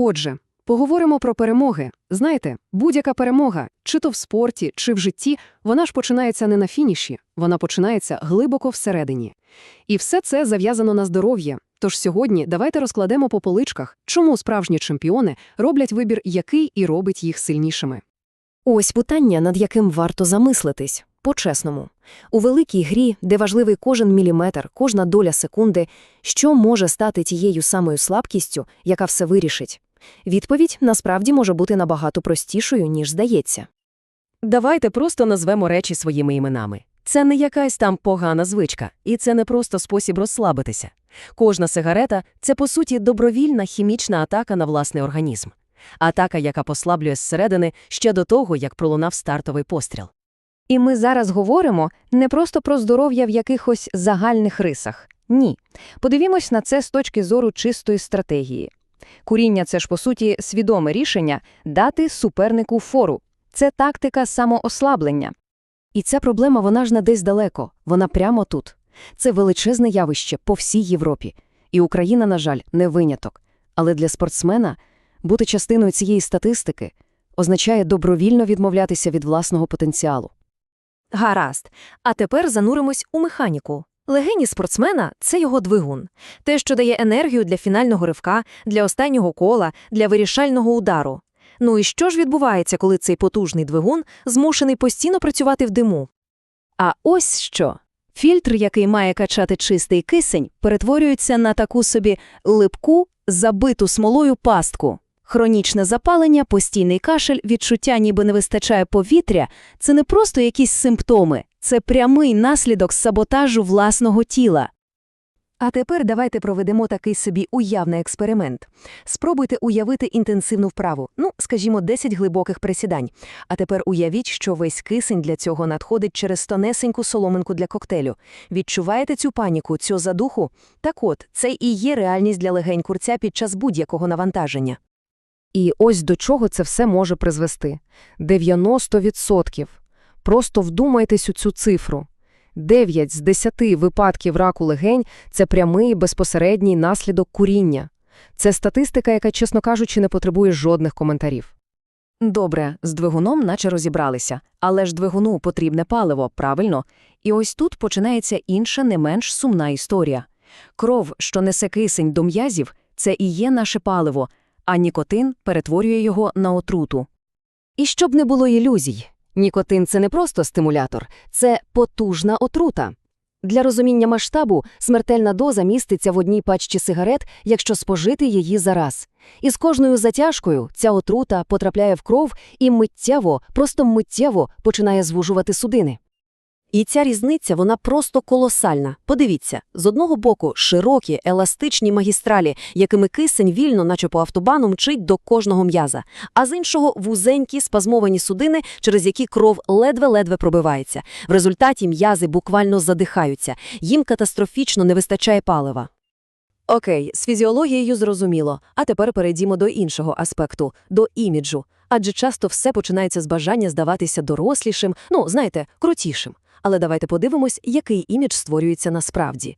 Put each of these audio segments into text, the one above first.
Отже, поговоримо про перемоги. Знаєте, будь-яка перемога, чи то в спорті, чи в житті, вона ж починається не на фініші, вона починається глибоко всередині. І все це зав'язано на здоров'я. Тож сьогодні давайте розкладемо по поличках, чому справжні чемпіони роблять вибір, який і робить їх сильнішими. Ось питання, над яким варто замислитись. По-чесному. У великій грі, де важливий кожен міліметр, кожна доля секунди, що може стати тією самою слабкістю, яка все вирішить? Відповідь насправді може бути набагато простішою, ніж здається. Давайте просто назвемо речі своїми іменами. Це не якась там погана звичка, і це не просто спосіб розслабитися. Кожна сигарета це, по суті, добровільна хімічна атака на власний організм. Атака, яка послаблює зсередини ще до того, як пролунав стартовий постріл. І ми зараз говоримо не просто про здоров'я в якихось загальних рисах. Ні. Подивімось на це з точки зору чистої стратегії. Куріння це ж, по суті, свідоме рішення дати супернику фору. Це тактика самоослаблення. І ця проблема, вона ж не десь далеко, вона прямо тут. Це величезне явище по всій Європі. І Україна, на жаль, не виняток. Але для спортсмена бути частиною цієї статистики означає добровільно відмовлятися від власного потенціалу. Гаразд. А тепер зануримось у механіку. Легені спортсмена це його двигун, те, що дає енергію для фінального ривка, для останнього кола, для вирішального удару. Ну і що ж відбувається, коли цей потужний двигун змушений постійно працювати в диму? А ось що. Фільтр, який має качати чистий кисень, перетворюється на таку собі липку, забиту смолою пастку. Хронічне запалення, постійний кашель, відчуття, ніби не вистачає повітря – це не просто якісь симптоми, це прямий наслідок саботажу власного тіла. А тепер давайте проведемо такий собі уявний експеримент. Спробуйте уявити інтенсивну вправу, ну, скажімо, 10 глибоких присідань. А тепер уявіть, що весь кисень для цього надходить через тонесеньку соломинку для коктейлю. Відчуваєте цю паніку, цю задуху? Так от, це і є реальність для легень курця під час будь-якого навантаження. І ось до чого це все може призвести. 90%. Просто вдумайтесь у цю цифру. 9 з 10 випадків раку легень – це прямий безпосередній наслідок куріння. Це статистика, яка, чесно кажучи, не потребує жодних коментарів. Добре, з двигуном наче розібралися, але ж двигуну потрібне паливо, правильно? І ось тут починається інша не менш сумна історія. Кров, що несе кисень до м'язів, це і є наше паливо, а нікотин перетворює його на отруту. І щоб не було ілюзій, нікотин – це не просто стимулятор, це потужна отрута. Для розуміння масштабу смертельна доза міститься в одній пачці сигарет, якщо спожити її зараз. І з кожною затяжкою ця отрута потрапляє в кров і миттєво, просто миттєво починає звужувати судини. І ця різниця, вона просто колосальна. Подивіться, з одного боку широкі, еластичні магістралі, якими кисень вільно, наче по автобану, мчить до кожного м'яза, а з іншого вузенькі спазмовані судини, через які кров ледве-ледве пробивається. В результаті м'язи буквально задихаються, їм катастрофічно не вистачає палива. Окей, з фізіологією зрозуміло, а тепер перейдімо до іншого аспекту – до іміджу. Адже часто все починається з бажання здаватися дорослішим, ну, знаєте, крутішим. Але давайте подивимось, який імідж створюється насправді.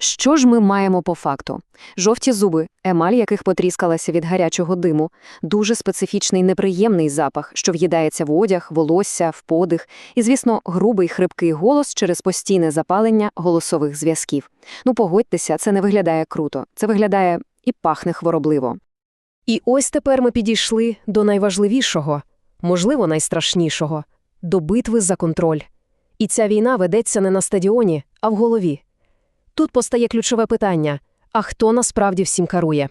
Що ж ми маємо по факту? Жовті зуби, емаль яких потріскалася від гарячого диму, дуже специфічний неприємний запах, що в'їдається в одяг, волосся, в подих, і, звісно, грубий хрипкий голос через постійне запалення голосових зв'язків. Ну, погодьтеся, це не виглядає круто, це виглядає і пахне хворобливо. І ось тепер ми підійшли до найважливішого, можливо, найстрашнішого – до битви за контроль. І ця війна ведеться не на стадіоні, а в голові. Тут постає ключове питання – а хто насправді всім керує?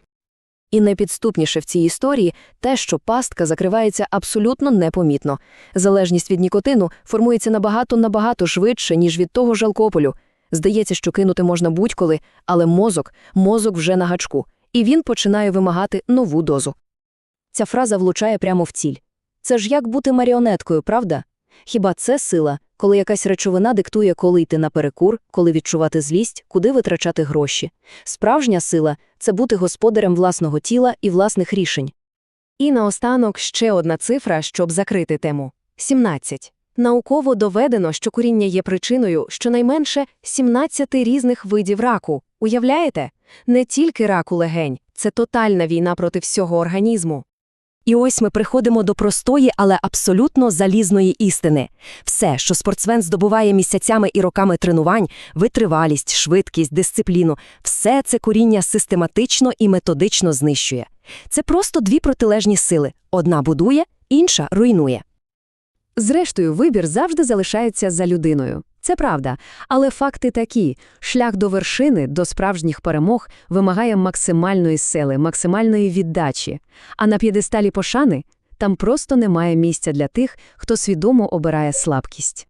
І найпідступніше в цій історії те, що пастка закривається абсолютно непомітно. Залежність від нікотину формується набагато-набагато швидше, ніж від того ж алкоголю. Здається, що кинути можна будь-коли, але мозок, мозок вже на гачку, і він починає вимагати нову дозу. Ця фраза влучає прямо в ціль. Це ж як бути маріонеткою, правда? Хіба це сила, коли якась речовина диктує, коли йти на перекур, коли відчувати злість, куди витрачати гроші? Справжня сила це бути господарем власного тіла і власних рішень. І наостанок ще одна цифра, щоб закрити тему – 17. Науково доведено, що куріння є причиною щонайменше 17 різних видів раку. Уявляєте? Не тільки раку легень, Це тотальна війна проти всього організму. І ось ми приходимо до простої, але абсолютно залізної істини. Все, що спортсмен здобуває місяцями і роками тренувань, витривалість, швидкість, дисципліну, все це коріння систематично і методично знищує. Це просто дві протилежні сили. Одна будує, інша руйнує. Зрештою, вибір завжди залишається за людиною. Це правда. Але факти такі. Шлях до вершини, до справжніх перемог вимагає максимальної сили, максимальної віддачі. А на п'єдесталі пошани там просто немає місця для тих, хто свідомо обирає слабкість.